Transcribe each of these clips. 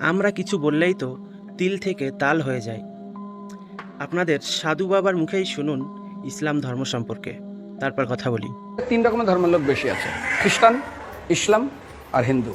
আমরা কিছু বললেই তো তিল থেকে তাল হয়ে যায়। আপনাদের সাধু বাবার মুখেই শুনুন ইসলাম ধর্ম সম্পর্কে। তারপর কথা বলি। তিন রকমের ধর্মের লোক বেশি আছে। খ্রিস্টান, ইসলাম আর হিন্দু।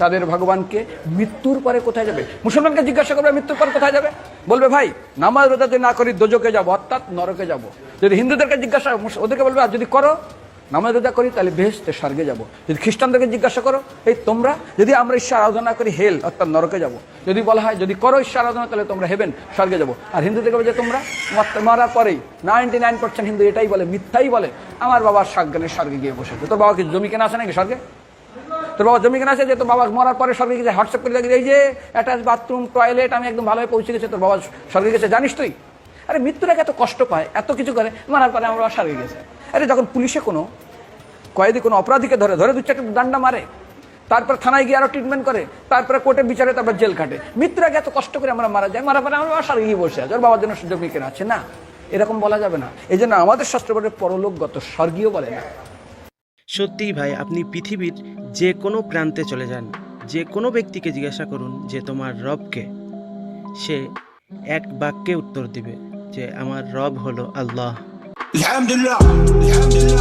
তাদের ভগবানকে মৃত্যুর পরে কোথায় যাবে? মুসলমানকে জিজ্ঞাসা করবে, মৃত্যুর পরে কোথায় যাবে? বলবে, ভাই, নামাজ রোজা যদি না করি দোজকে যাব, অর্থাৎ নরকে যাব। যদি হিন্দুদেরকে জিজ্ঞাসা ওদেরকে বলবে, আর যদি করো, নামাজ রোজা করি, তাহলে বেহেস্তে স্বর্গে যাব। যদি খ্রিস্টানদেরকে জিজ্ঞাসা করো, এই তোমরা? যদি আমরা ঈশ্বর আরাধনা করি, হেল, অর্থাৎ নরকে যাব। যদি বলা হয়, যদি করো ঈশ্বর আরাধনা, তাহলে তোমরা হেবেন, স্বর্গে যাব। আর হিন্দুদেরকে বলে যে তোমরা মারার পরেই নাইনটি নাইন পার্সেন্ট হিন্দু এটাই বলে, মিথ্যাই বলে, আমার বাবার সাজ্ঞানের স্বর্গে গিয়ে বসে তোর বাবা কি জমি কেনা আছে নাকি স্বর্গে? তোর বাবা জমি কেনা আছে যে তোর বাবা মরার পরে স্বর্গে গেছে হোয়াটসঅ্যাপ করে দেখি এই যে অ্যাটাচ বাথরুম, টয়লেট, আমি একদম ভালোভাবে পৌঁছে গেছে, তোর বাবা স্বর্গে গেছে জানিস তুই? আরে, মৃত্যুর এত কষ্ট পায়, এত কিছু করে, মারার পরে আমার বাবা স্বর্গে গেছে। আরে, যখন পুলিশে কোনো, কয়েদি কোনো অপরাধীকে ধরে ধরে দু চারটে ডান্ডা মারে, তারপর থানায় গিয়ে আরও ট্রিটমেন্ট করে, তারপরে কোর্টে বিচারে, তারপর জেল কাটে মৃত্যুর এত কষ্ট করে আমরা মারা যায় মারা পরে আমার বাবা স্বর্গে গিয়ে বসে আছে। ওর বাবার জন্য জমি কেনা আছে না? এরকম বলা যাবে না। এই জন্য আমাদের শাস্ত্র বলে, পরলোকগত স্বর্গীয় বলে না। সত্যিই ভাই, আপনি পৃথিবীর যে কোনো প্রান্তে চলে যান। যে কোনো ব্যক্তিকে জিজ্ঞাসা করুন যে, তোমার রবকে? সে এক বাক্যে উত্তর দিবে যে, আমার রব হলো আল্লাহ। আলহামদুলিল্লাহ আলহামদুলিল্লাহ।